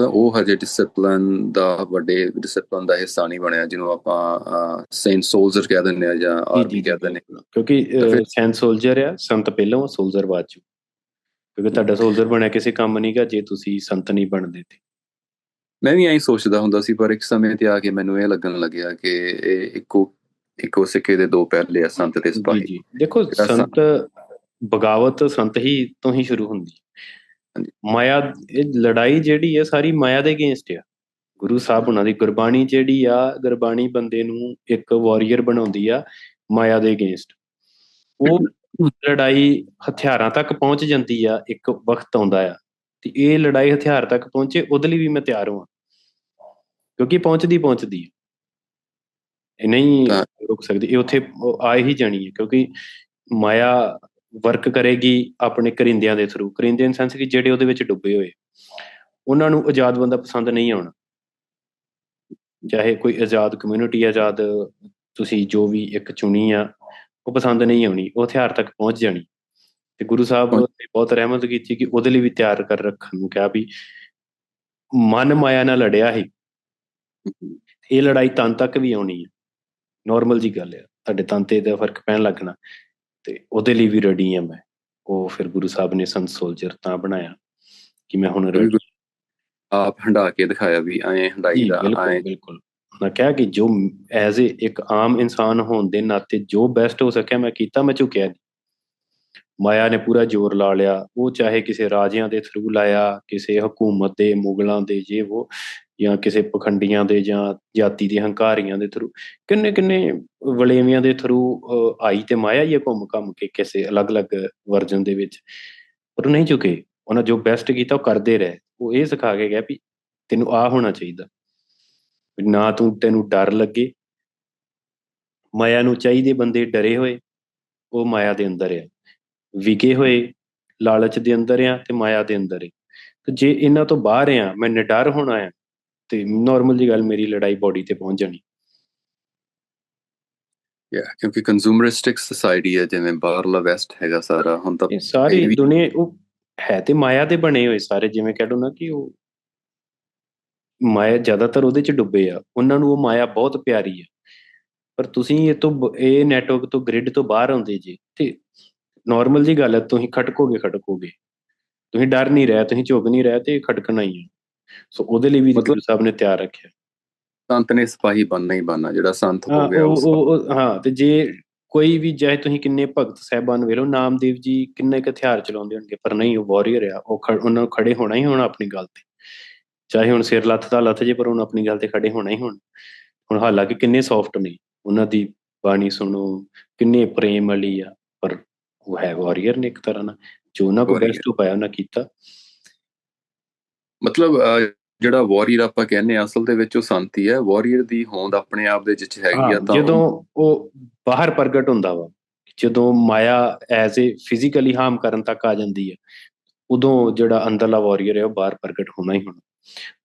ਉਹਦਾ ਉਹ ਹਜੇ ਡਿਸਪਲਿਨ ਦਾ ਵੱਡੇ ਡਿਸਪਲਿਨ ਦਾ ਹਿੱਸਾ ਨਹੀਂ ਬਣਿਆ ਜਿਹਨੂੰ ਆਪਾਂ ਸੇਂਟ ਸੋਲਜਰ ਕਹਿ ਦਿੰਦੇ ਆ ਜਾਂ ਆਰਮੀ ਕਹਿ ਦਿੰਦੇ ਕਿਉਂਕਿ ਸੇਂਟ ਸੋਲਜਰ ਆ ਸੰਤ ਪਹਿਲਾਂ ਸੋਲਜਰ ਬਾਅਦ ਚ। ਕਿਉਂਕਿ ਤੁਹਾਡਾ ਸੋਲਜਰ ਬਣਿਆ ਕਿਸੇ ਕੰਮ ਨਹੀਂਗਾ ਜੇ ਤੁਸੀਂ ਸੰਤ ਨਹੀਂ ਬਣਦੇ ਤੇ। ਮੈਂ ਵੀ ਐਂ ਸੋਚਦਾ ਹੁੰਦਾ ਸੀ ਪਰ ਇੱਕ ਸਮੇਂ ਤੇ ਆ ਕੇ ਮੈਨੂੰ ਇਹ ਲੱਗਣ ਲੱਗਿਆ ਕਿ ਇਹ ਇੱਕੋ ਇੱਕੋ ਸਿੱਕੇ ਦੇ ਦੋ ਪਹਿਲੇ ਆ ਸੰਤ ਤੇ ਸਿਪਾਹੀ। ਦੇਖੋ ਸੰਤ ਬਗਾਵਤ ਸੰਤ ਹੀ ਤੋਂ ਹੀ ਸ਼ੁਰੂ ਹੁੰਦੀ। ਮਾਇਆ ਇਹ ਲੜਾਈ ਜਿਹੜੀ ਹੈ ਸਾਰੀ ਮਾਇਆ ਦੇ ਅਗੇਂਸਟ ਆ। ਗੁਰੂ ਸਾਹਿਬ ਉਹਨਾਂ ਦੀ ਗੁਰਬਾਣੀ ਜਿਹੜੀ ਆ ਗੁਰਬਾਣੀ ਬੰਦੇ ਨੂੰ ਇੱਕ ਵਾਰੀਅਰ ਬਣਾਉਂਦੀ ਆ ਮਾਇਆ ਦੇ ਅਗੇਂਸਟ ਉਹ ਲੜਾਈ ਹਥਿਆਰਾਂ ਤੱਕ ਪਹੁੰਚ ਜਾਂਦੀ ਆ ਇੱਕ ਵਕਤ ਆਉਂਦਾ ਆ। ਤੇ ਇਹ ਲੜਾਈ ਹਥਿਆਰ ਤੱਕ ਪਹੁੰਚੇ ਉਹਦੇ ਲਈ ਵੀ ਮੈਂ ਤਿਆਰ ਹਾਂ। ਕਿਉਂਕਿ ਪਹੁੰਚਦੀ ਪਹੁੰਚਦੀ ਇਹ ਨਹੀਂ ਰੁਕ ਸਕਦੀ ਇਹ ਉੱਥੇ ਆ ਹੀ ਜਾਣੀ ਹੈ ਕਿਉਂਕਿ ਮਾਇਆ ਵਰਕ ਕਰੇਗੀ ਆਪਣੇ ਕਰਿੰਦਿਆਂ ਦੇ ਥਰੂ ਕਰਿੰਦੇ ਇਨ ਸੈਂਸ ਕਿ ਜਿਹੜੇ ਉਹਦੇ ਵਿੱਚ ਡੁੱਬੇ ਹੋਏ। ਉਹਨਾਂ ਨੂੰ ਆਜ਼ਾਦ ਬੰਦਾ ਪਸੰਦ ਨਹੀਂ ਆਉਣਾ। ਚਾਹੇ ਕੋਈ ਆਜ਼ਾਦ ਕਮਿਊਨਿਟੀ ਆਜ਼ਾਦ ਤੁਸੀਂ ਜੋ ਵੀ ਇੱਕ ਚੁਣੀ ਆ ਉਹ ਪਸੰਦ ਨਹੀਂ ਆਉਣੀ। ਉਹ ਹਥਿਆਰ ਤੱਕ ਪਹੁੰਚ ਜਾਣੀ। ਤੇ ਗੁਰੂ ਸਾਹਿਬ ਨੇ ਬਹੁਤ ਰਹਿਮਤ ਕੀਤੀ ਕਿ ਉਹਦੇ ਲਈ ਵੀ ਤਿਆਰ ਕਰ ਰੱਖਣ ਨੂੰ ਕਿਹਾ ਵੀ ਮਨ ਮਾਇਆ ਨਾਲ ਲੜਿਆ ਹੀ ਇਹ ਲੜਾਈ ਤਨ ਤੱਕ ਵੀ ਆਉਣੀ ਹੈ ਨਾਰਮਲ ਜੀ ਗੱਲ ਹੈ ਤੁਹਾਡੇ ਤਨ ਤੇ ਦਾ ਫ਼ਰਕ ਪੈਣ ਲੱਗਣਾ। ਤੇ ਉਹਦੇ ਲਈ ਵੀ ਰੈਡੀ ਹਾਂ ਮੈਂ। ਉਹ ਫਿਰ ਗੁਰੂ ਸਾਹਿਬ ਨੇ ਸੰਤ ਸੋਲਜਰ ਤਾਂ ਬਣਾਇਆ ਕਿ ਮੈਂ ਹੁਣ ਰੈਡੀ ਆਪ ਹੰਡਾ ਕੇ ਦਿਖਾਇਆ ਵੀ ਐ ਹੰਡਾਈ ਦਾ ਐ ਬਿਲਕੁਲ। ਮੈਂ ਕਿਹਾ ਕਿ ਜੋ ਐਜ਼ ਇੱਕ ਆਮ ਇਨਸਾਨ ਹੋਣ ਦੇ ਨਾਤੇ ਜੋ ਬੈਸਟ ਹੋ ਸਕਿਆ ਮੈਂ ਕੀਤਾ ਮੈਂ ਝੁਕਿਆ ਨਹੀਂ ਮਾਇਆ ਨੇ ਪੂਰਾ ਜ਼ੋਰ ਲਾ ਲਿਆ। ਉਹ ਚਾਹੇ ਕਿਸੇ ਰਾਜਿਆਂ ਦੇ ਥਰੂ ਲਾਇਆ ਕਿਸੇ ਹਕੂਮਤ ਦੇ ਮੁਗਲਾਂ ਦੇ ਜੇ ਉਹ ਜਾਂ ਕਿਸੇ ਪਖੰਡੀਆਂ ਦੇ ਜਾਂ ਜਾਤੀ ਦੇ ਹੰਕਾਰੀਆਂ ਦੇ ਥਰੂ ਕਿੰਨੇ ਕਿੰਨੇ ਵਲੇਵਿਆਂ ਦੇ ਥਰੂ ਆਈ ਤੇ ਮਾਇਆ ਹੀ ਘੁੰਮ ਘੰਮ ਕੇ ਕਿਸੇ ਅਲੱਗ-ਅਲੱਗ ਵਰਜਨ ਦੇ ਵਿੱਚ? ਪਰ ਨਹੀਂ ਚੁਕੇ ਉਹਨਾਂ ਜੋ ਬੈਸਟ ਕੀਤਾ ਉਹ ਕਰਦੇ ਰਹੇ। ਉਹ ਇਹ ਸਿਖਾ ਕੇ ਗਿਆ ਵੀ ਤੈਨੂੰ ਆ ਹੋਣਾ ਚਾਹੀਦਾ। ਨਾ ਤੂੰ ਤੈਨੂੰ ਡਰ ਲੱਗੇ। ਮਾਇਆ ਨੂੰ ਚਾਹੀਦੇ ਬੰਦੇ ਡਰੇ ਹੋਏ। ਉਹ ਮਾਇਆ ਦੇ ਅੰਦਰ ਆ। ਵਿਕੇ ਹੋਏ, ਲਾਲਚ ਦੇ ਅੰਦਰ ਆ ਤੇ ਮਾਇਆ ਦੇ ਅੰਦਰ ਆ। ਤੇ ਜੇ ਇਹਨਾਂ ਤੋਂ ਬਾਹਰ ਆ, ਮੈਂ ਨਿਡਰ ਹੋਣਾ ਆ ਤੇ ਨਾਰਮਲ ਜੀ ਗੱਲ ਮੇਰੀ ਲੜਾਈ ਬਾਡੀ ਤੇ ਪਹੁੰਚ ਜਾਣੀ। ਯਾ ਕਿਉਂਕਿ ਕੰਜ਼ੂਮਰਿਸਟਿਕ ਸੋਸਾਇਟੀ ਹੈ ਜਿਵੇਂ ਬਾਹਰਲਾ ਵੈਸਟ ਹੈਗਾ ਸਾਰਾ ਹੁਣ ਤਾਂ ਇਹ ਸਾਰੀ ਦੁਨੀਆ ਉਹ ਹੈ ਤੇ ਮਾਇਆ ਦੇ ਬਣੇ ਹੋਏ ਸਾਰੇ ਜਿਵੇਂ ਕਹਿ ਲਓ ਨਾ ਕਿ ਉਹ ਮਾਇਆ ਜ਼ਿਆਦਾਤਰ ਉਹਦੇ ਚ ਡੁੱਬੇ ਆ ਉਹਨਾਂ ਨੂੰ ਉਹ ਮਾਇਆ ਬਹੁਤ ਪਿਆਰੀ ਆ। ਪਰ ਤੁਸੀਂ ਇਹ ਤੋਂ ਇਹ ਨੈਟਵਰਕ ਤੋਂ ਗ੍ਰਿਡ ਤੋਂ ਬਾਹਰ ਆਉਂਦੇ ਜੀ ਤੇ ਨਾਰਮਲ ਜੀ ਗੱਲ ਹੈ ਤੁਸੀਂ ਖਟਕੋਗੇ ਖਟਕੋਗੇ ਤੁਸੀਂ ਡਰ ਨਹੀਂ ਰਿਹਾ ਤੁਸੀਂ ਝੁਕ ਨਹੀਂ ਰਿਹਾ ਤੇ ਖਟਕਣਾ ਹੀ ਹੈ ਸੋ ਉਹਦੇ ਲਈ ਵੀ ਗੁਰੂ ਸਾਹਿਬ ਨੇ ਤਿਆਰ ਰੱਖਿਆ। ਸੰਤ ਨੇ ਸਿਪਾਹੀ ਬਣਨਾ ਹੀ ਬਣਨਾ ਜਿਹੜਾ ਸੰਤ ਹੋ ਗਿਆ ਉਹ ਹਾਂ ਤੇ ਜੇ ਕੋਈ ਵੀ ਚਾਹੇ ਤੁਸੀਂ ਕਿੰਨੇ ਭਗਤ ਸਹਿਬਾਨ ਵੇਰੋ ਨਾਮਦੇਵ ਜੀ ਕਿੰਨੇ ਕ ਹਥਿਆਰ ਚਲਾਉਂਦੇ ਹੋਣਗੇ ਪਰ ਨਹੀਂ ਉਹ ਵਾਰੀਅਰ ਆ ਉਹ ਉਹਨਾਂ ਨੂੰ ਖੜੇ ਹੋਣਾ ਹੀ ਹੋਣਾ ਆਪਣੀ ਗੱਲ ਤੇ। ਚਾਹੇ ਹੁਣ ਸਿਰ ਲੱਥ ਦਾ ਲੱਥ ਜੇ ਪਰ ਉਹਨਾਂ ਆਪਣੀ ਗੱਲ ਤੇ ਖੜੇ ਹੋਣਾ ਹੀ ਹੋਣਾ। ਹੁਣ ਹਾਲਾਂਕਿ ਕਿੰਨੇ ਸੌਫਟ ਨੇ ਉਹਨਾਂ ਦੀ ਬਾਣੀ ਸੁਣੋ ਕਿੰਨੇ ਪ੍ਰੇਮ ਵਾਲੀ ਆ ਪਰ ਉਹ ਹੈ ਵਾਰੀਅਰ ਨੇ ਇੱਕ ਤਰ੍ਹਾਂ ਨਾਲ ਜੋ ਉਹਨਾਂ ਕੋ ਬੈਸਟ ਉਪਾਇਆ ਉਹਨਾਂ ਕੀਤਾ। ਮਤਲਬ ਜਿਹੜਾ ਵਾਰੀਅਰ ਆਪਾਂ ਕਹਿੰਦੇ ਆ ਅਸਲ ਦੇ ਵਿੱਚ ਉਹ ਸੰਤੀ ਹੈ। ਵਾਰੀਅਰ ਦੀ ਹੋਂਦ ਆਪਣੇ ਆਪ ਦੇ ਵਿੱਚ ਹੈਗੀ ਆ ਤਾਂ ਜਦੋਂ ਉਹ ਬਾਹਰ ਪ੍ਰਗਟ ਹੁੰਦਾ ਵਾ ਜਦੋਂ ਮਾਇਆ ਐਜ਼ ਅ ਫਿਜ਼ੀਕਲੀ ਹਾਰਮ ਕਰਨ ਤੱਕ ਆ ਜਾਂਦੀ ਹੈ ਉਦੋਂ ਜਿਹੜਾ ਅੰਦਰਲਾ ਵਾਰੀਅਰ ਹੈ ਉਹ ਬਾਹਰ ਪ੍ਰਗਟ ਹੋਣਾ ਹੀ ਹੋਣਾ।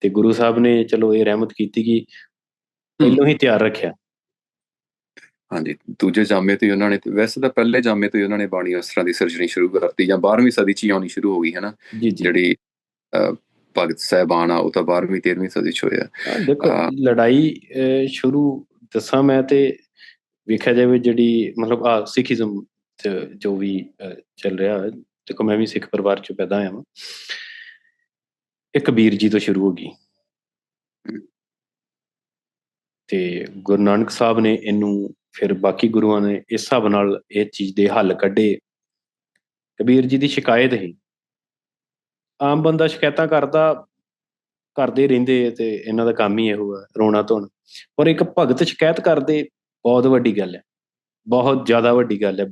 ਤੇ ਗੁਰੂ ਸਾਹਿਬ ਨੇ ਚਲੋ ਇਹ ਰਹਿਮਤ ਕੀਤੀ ਕਿ ਪਹਿਲੋਂ ਹੀ ਤਿਆਰ ਰੱਖਿਆ। ਹਾਂਜੀ ਦੂਜੇ ਜਾਮੇ ਤੋਂ ਉਹਨਾਂ ਨੇ ਵੈਸੇ ਤਾਂ ਪਹਿਲੇ ਜਾਮੇ ਤੋਂ ਉਹਨਾਂ ਨੇ ਬਾਣੀ ਉਸ ਤਰ੍ਹਾਂ ਦੀ ਸਰਜਰੀ ਸ਼ੁਰੂ ਕਰਤੀ ਜਾਂ 12ਵੀਂ ਸਦੀ ਚ ਹੀ ਆਉਣੀ ਸ਼ੁਰੂ ਹੋ ਗਈ ਹੈ ਨਾ? ਜਿਹੜੀ ਭਗਤ ਸਹਿਬਾਨ ਆ ਉਹ ਤਾਂ 12ਵੀਂ 13ਵੀਂ ਸਦੀ ਚ ਹੋਇਆ ਦੇਖੋ ਲੜਾਈ ਸ਼ੁਰੂ ਦੱਸਾਂ ਮੈਂ ਤੇ ਵੇਖਿਆ ਜਾਵੇ ਜਿਹੜੀ ਮਤਲਬ ਆ ਸਿੱਖੀਜ਼ਮ ਜੋ ਵੀ ਚੱਲ ਰਿਹਾ ਦੇਖੋ ਮੈਂ ਵੀ ਸਿੱਖ ਪਰਿਵਾਰ ਚ ਪੈਦਾ ਆਇਆ ਹਾਂ ਇਹ ਕਬੀਰ ਜੀ ਤੋਂ ਸ਼ੁਰੂ ਹੋ ਗਈ। ਤੇ ਗੁਰੂ ਨਾਨਕ ਸਾਹਿਬ ਨੇ ਇਹਨੂੰ ਫਿਰ ਬਾਕੀ ਗੁਰੂਆਂ ਨੇ ਇਸ ਹਿਸਾਬ ਨਾਲ ਇਹ ਚੀਜ਼ ਦੇ ਹੱਲ ਕੱਢੇ। ਕਬੀਰ ਜੀ ਦੀ ਸ਼ਿਕਾਇਤ ਹੈ ਆਮ ਬੰਦਾ ਸ਼ਿਕਾਇਤਾਂ ਕਰਦਾ, ਕਰਦੇ ਰਹਿੰਦੇ ਤੇ ਇਹਨਾਂ ਦਾ ਕੰਮ ਹੀ ਇਹੋ ਹੈ ਰੋਣਾ ਧੋਣਾ। ਪਰ ਇੱਕ ਭਗਤ ਸ਼ਿਕਾਇਤ ਕਰਦੇ ਬਹੁਤ ਵੱਡੀ ਗੱਲ ਹੈ। ਬਹੁਤ ਜ਼ਿਆਦਾ ਵੱਡੀ ਗੱਲ ਹੈ।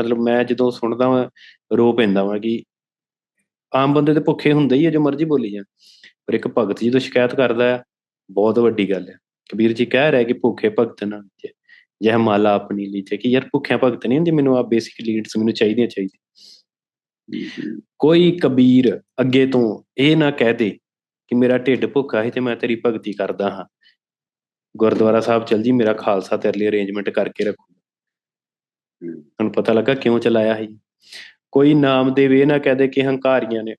ਮਤਲਬ ਮੈਂ ਜਦੋਂ ਸੁਣਦਾ ਵਾਂ, ਰੋ ਪੈਂਦਾ ਵਾਂ ਕਿ ਆਮ ਬੰਦੇ ਤੇ ਭੁੱਖੇ ਹੁੰਦੇ ਹੀ ਆ ਜੋ ਮਰਜ਼ੀ ਬੋਲੀ ਜਾਣ। ਪਰ ਇੱਕ ਭਗਤ ਜਦੋਂ ਸ਼ਿਕਾਇਤ ਕਰਦਾ ਹੈ, ਬਹੁਤ ਵੱਡੀ ਗੱਲ ਹੈ। ਕਬੀਰ ਜੀ ਕਹਿ ਰਿਹਾ ਕਿ ਭੁੱਖੇ ਭਗਤ ਨਾ ਜਹ ਮਾਲਾ ਆਪਣੀ ਲਈ ਤੇ ਕਿ ਯਾਰ ਭੁੱਖਿਆ ਭਗਤ ਨਹੀਂ ਹੁੰਦੀ, ਮੈਨੂੰ ਆ ਬੇਸਿਕ ਲੀਡਸ ਮੈਨੂੰ ਚਾਹੀਦੀਆਂ ਚਾਹੀਦੀ ਕੋਈ ਕਬੀਰ ਅੱਗੇ ਤੋਂ ਇਹ ਨਾ ਕਹਿ ਦੇ ਕਿ ਮੇਰਾ ਢਿੱਡ ਭੁੱਖਾ ਹੈ ਤੇ ਮੈਂ ਤੇਰੀ ਭਗਤੀ ਕਰਦਾ ਹਾਂ। ਗੁਰਦੁਆਰਾ ਸਾਹਿਬ ਚਲ ਜੀ ਮੇਰਾ ਖਾਲਸਾ ਤੇਰੇ ਲਈ ਅਰੇਂਜਮੈਂਟ ਕਰਕੇ ਰੱਖੂ ਹੁਣ ਪਤਾ ਲੱਗਾ ਕਿਉਂ ਚਲਾਇਆ ਹੈ ਕੋਈ ਨਾਮ ਦੇ ਵੇ ਨਾ ਕਹਦੇ ਕਿ ਹੰਕਾਰੀਆਂ ਨੇ।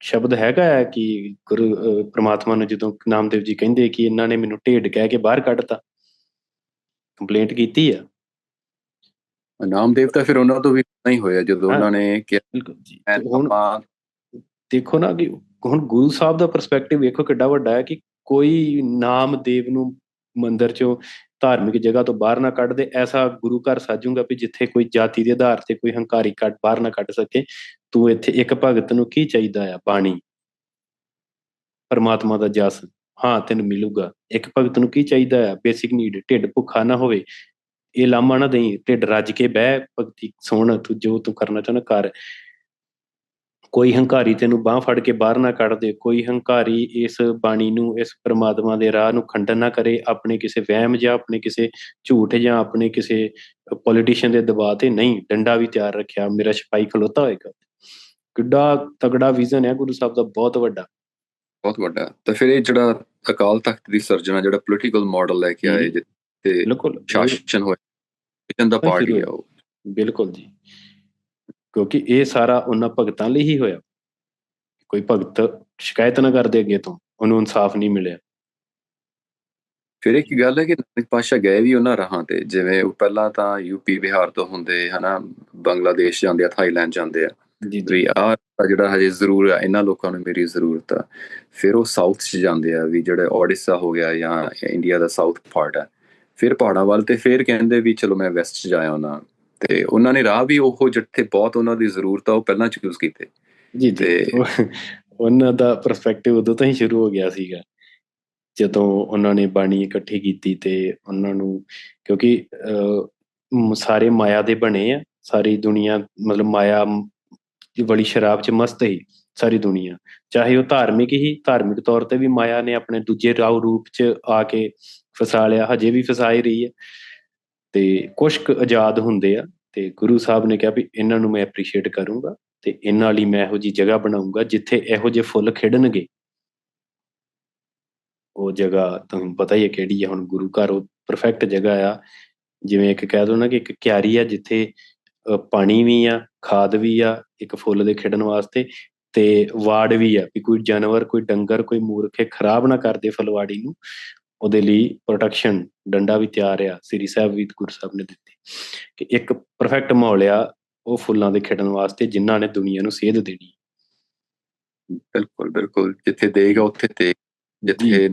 ਸ਼ਬਦ ਹੈਗਾ ਹੈ ਕਿ ਗੁਰੂ ਪ੍ਰਮਾਤਮਾ ਨੂੰ ਜਦੋਂ ਨਾਮਦੇਵ ਜੀ ਕਹਿੰਦੇ ਕਿ ਇਹਨਾਂ ਨੇ ਮੈਨੂੰ ਢੇਡ ਕਹਿ ਕੇ ਬਾਹਰ ਕੱਢਤਾ ਕੰਪਲੇਂਟ ਕੀਤੀ ਆ। ਨਾਮਦੇਵ ਤਾਂ ਫਿਰ ਉਹਨਾਂ ਤੋਂ ਵੀ ਨਹੀਂ ਹੋਇਆ ਜਦੋਂ ਉਹਨਾਂ ਨੇ ਕਿਹਾ ਬਿਲਕੁਲ ਜੀ। ਹੁਣ ਦੇਖੋ ਨਾ ਕਿ ਹੁਣ ਗੁਰੂ ਸਾਹਿਬ ਦਾ ਪਰਸਪੈਕਟਿਵ ਵੇਖੋ ਕਿੱਡਾ ਵੱਡਾ ਹੈ ਕਿ ਕੋਈ ਨਾਮਦੇਵ ਨੂੰ ਮੰਦਰ ਚੋਂ ਧਾਰਮਿਕ ਜਗ੍ਹਾ ਤੋਂ ਬਾਹਰ ਨਾ ਕੱਢ ਦੇ ਐਸਾ ਗੁਰੂ ਘਰ ਸਾਜੂਗਾ ਵੀ ਜਿੱਥੇ ਕੋਈ ਜਾਤੀ ਦੇ ਆਧਾਰ ਤੇ ਕੋਈ ਹੰਕਾਰੀ ਕੱਢ ਬਾਹਰ ਨਾ ਕੱਢ ਸਕੇ। ਤੂੰ ਇੱਥੇ ਇੱਕ ਭਗਤ ਨੂੰ ਕੀ ਚਾਹੀਦਾ ਆ? ਬਾਣੀ। ਪਰਮਾਤਮਾ ਦਾ ਜਸ। ਹਾਂ ਤੈਨੂੰ ਮਿਲੂਗਾ। ਇੱਕ ਭਗਤ ਨੂੰ ਕੀ ਚਾਹੀਦਾ ਆ? ਬੇਸਿਕ ਨੀਡ ਢਿੱਡ ਭੁੱਖਾ ਨਾ ਹੋਵੇ। ਇਹ ਲਾਮਾ ਨਾ ਦੇਈ ਢਿੱਡ ਰੱਜ ਕੇ ਬਹਿ ਭਗਤੀ ਸੋਣ ਤੂੰ ਜੋ ਤੂੰ ਕਰਨਾ ਚਾਹਨਾ ਕਰ। ਕੋਈ ਹੰਕਾਰੀ ਤੈਨੂੰ ਬਾਹ ਫੜ ਕੇ ਬਾਹਰ ਨਾ ਕੱਢ ਦੇ ਕੋਈ ਹੰਕਾਰੀ ਇਸ ਬਾਣੀ ਨੂੰ ਇਸ ਪ੍ਰਮਾਤਮਾ ਦੇ ਰਾਹ ਨੂੰ ਖੰਡਨ ਨਾ ਕਰੇ ਆਪਣੇ ਕਿਸੇ ਵਹਿਮ ਜਾਂ ਆਪਣੇ ਕਿਸੇ ਝੂਠ ਜਾਂ ਆਪਣੇ ਕਿਸੇ ਪੋਲੀਟੀਸ਼ੀਅਨ ਦੇ ਦਬਾਅ ਤੇ ਨਹੀਂ ਡੰਡਾ ਵੀ ਤਿਆਰ ਰੱਖਿਆ ਮੇਰਾ ਸਿਪਾਈ ਖਲੋਤਾ ਹੋਏਗਾ। ਕਿੱਡਾ ਤਗੜਾ ਵਿਜ਼ਨ ਹੈ ਗੁਰੂ ਸਾਹਿਬ ਦਾ ਬਹੁਤ ਵੱਡਾ। ਬਹੁਤ ਵੱਡਾ। ਤਾਂ ਫਿਰ ਇਹ ਜਿਹੜਾ ਅਕਾਲ ਤਖਤ ਦੀ ਸਰਜਣਾ ਜਿਹੜਾ ਪੋਲੀਟੀਕਲ ਮਾਡਲ ਲੈ ਕੇ ਆਏ ਬਿਲਕੁਲ ਸ਼ਾਸਨ ਹੋਇਆ ਵਿਜਨ ਦਾ ਪਾਰਟੀ ਉਹ। ਬਿਲਕੁਲ ਜੀ। ਕਿਉਂਕਿ ਇਹ ਸਾਰਾ ਉਹਨਾਂ ਭਗਤਾਂ ਲਈ ਹੀ ਹੋਇਆ। ਕੋਈ ਭਗਤ ਸ਼ਿਕਾਇਤ ਨਾ ਕਰਦੇ ਅੱਗੇ ਤੋਂ ਉਹਨੂੰ ਇਨਸਾਫ ਨਹੀਂ ਮਿਲਿਆ। ਫਿਰ ਇੱਕ ਗੱਲ ਹੈ ਕਿ ਨਾਨਕ ਪਾਸ਼ਾ ਗਏ ਵੀ ਉਹਨਾਂ ਰਹਾਂ ਤੇ ਜਿਵੇਂ ਉਹ ਪਹਿਲਾਂ ਤਾਂ ਯੂਪੀ ਬਿਹਾਰ ਤੋਂ ਹੁੰਦੇ ਹਨਾ ਬੰਗਲਾਦੇਸ਼ ਜਾਂਦੇ ਆ ਥਾਈਲੈਂਡ ਜਾਂਦੇ ਆ। ਜੀ ਜੀ। ਆ ਜਿਹੜਾ ਹਜੇ ਜ਼ਰੂਰ ਆ ਇਹਨਾਂ ਲੋਕਾਂ ਨੂੰ ਮੇਰੀ ਜ਼ਰੂਰਤ ਆ। ਫਿਰ ਉਹ ਸਾਊਥ 'ਚ ਜਾਂਦੇ ਆ ਵੀ ਜਿਹੜਾ ਓਡੀਸਾ ਹੋ ਗਿਆ ਜਾਂ ਇੰਡੀਆ ਦਾ ਸਾਊਥ ਪਾਰਟ ਆ। ਫਿਰ ਪਹਾੜਾਂ ਵੱਲ ਤੇ ਫਿਰ ਕਹਿੰਦੇ ਵੀ ਚਲੋ ਮੈਂ ਵੈਸਟ ਜਾਇਆ ਉਹਨਾਂ ਤੇ ਉਹਨਾਂ ਨੇ ਰਾਹ ਵੀ ਉਹ ਜਿੱਥੇ ਬਹੁਤ ਉਹਨਾਂ ਦੀ ਜ਼ਰੂਰਤ ਆ ਉਹ ਪਹਿਲਾਂ ਚੂਜ਼ ਕੀਤੇ। ਜੀ ਤੇ ਉਹਨਾਂ ਦਾ ਪਰਸਪੈਕਟਿਵ ਉਦੋਂ ਤੋਂ ਹੀ ਸ਼ੁਰੂ ਹੋ ਗਿਆ ਸੀਗਾ। ਜਦੋਂ ਉਹਨਾਂ ਨੇ ਬਾਣੀ ਇਕੱਠੀ ਕੀਤੀ ਤੇ ਉਹਨਾਂ ਨੂੰ ਕਿਉਂਕਿ ਸਾਰੇ ਮਾਇਆ ਦੇ ਬਣੇ ਆ। ਸਾਰੀ ਦੁਨੀਆ ਮਤਲਬ ਮਾਇਆ ਦੀ ਬੜੀ ਸ਼ਰਾਬ 'ਚ ਮਸਤ ਹੀ ਸਾਰੀ ਦੁਨੀਆ। ਚਾਹੇ ਉਹ ਧਾਰਮਿਕ ਹੀ ਧਾਰਮਿਕ ਤੌਰ ਤੇ ਵੀ ਮਾਇਆ ਨੇ ਆਪਣੇ ਦੂਜੇ ਰਾਉ ਰੂਪ 'ਚ ਆ ਕੇ ਫਸਾ ਲਿਆ, ਹਜੇ ਵੀ ਫਸਾਈ ਰਹੀ ਹੈ। ਤੇ ਕੁਝ ਆਜ਼ਾਦ ਹੁੰਦੇ ਆ ਤੇ ਗੁਰੂ ਸਾਹਿਬ ਨੇ ਕਿਹਾ ਵੀ ਇਹਨਾਂ ਨੂੰ ਮੈਂ ਐਪਰੀਸ਼ੀਏਟ ਕਰੂੰਗਾ ਤੇ ਇਹਨਾਂ ਲਈ ਮੈਂ ਇਹੋ ਜੀ ਜਗ੍ਹਾ ਬਣਾਉਂਗਾ ਜਿੱਥੇ ਇਹੋ ਜਿਹੇ ਫੁੱਲ ਖਿੜਨਗੇ। ਉਹ ਜਗ੍ਹਾ ਤੁਹਾਨੂੰ ਪਤਾ ਹੀ ਹੈ ਕਿਹੜੀ ਹੈ ਹੁਣ ਗੁਰੂ ਘਰ ਉਹ ਪਰਫੈਕਟ ਜਗ੍ਹਾ ਆ। ਜਿਵੇਂ ਇੱਕ ਕਹਿ ਦੋ ਨਾ ਕਿ ਇੱਕ ਕਿਆਰੀ ਆ ਜਿੱਥੇ ਪਾਣੀ ਵੀ ਆ, ਖਾਦ ਵੀ ਆ, ਇੱਕ ਫੁੱਲ ਦੇ ਖਿੜਨ ਵਾਸਤੇ ਤੇ ਵਾੜ ਵੀ ਆ ਵੀ ਕੋਈ ਜਾਨਵਰ, ਕੋਈ ਡੰਗਰ, ਕੋਈ ਮੂਰਖੇ ਖਰਾਬ ਨਾ ਕਰਦੇ ਫਲਵਾੜੀ ਨੂੰ। ਉਹਦੇ ਲਈ ਪ੍ਰੋਟੈਕਸ਼ਨ ਡੰਡਾ ਵੀ ਤਿਆਰ ਆ ਸ੍ਰੀ ਸਾਹਿਬ ਵੀ ਗੁਰੂ ਸਾਹਿਬ ਨੇ ਦਿੱਤੀ। ਕਿ ਇੱਕ ਪਰਫੈਕਟ ਮਾਹੌਲ ਆ ਉਹ ਫੁੱਲਾਂ ਦੇ ਖਿੜਨ ਵਾਸਤੇ ਜਿਨ੍ਹਾਂ ਨੇ ਦੁਨੀਆ ਨੂੰ ਸੇਧ ਦੇਣੀ। ਬਿਲਕੁਲ ਬਿਲਕੁਲ। ਜਿੱਥੇ ਦੇਗਾ ਉੱਥੇ ਤੇ ਜਿੱਥੇ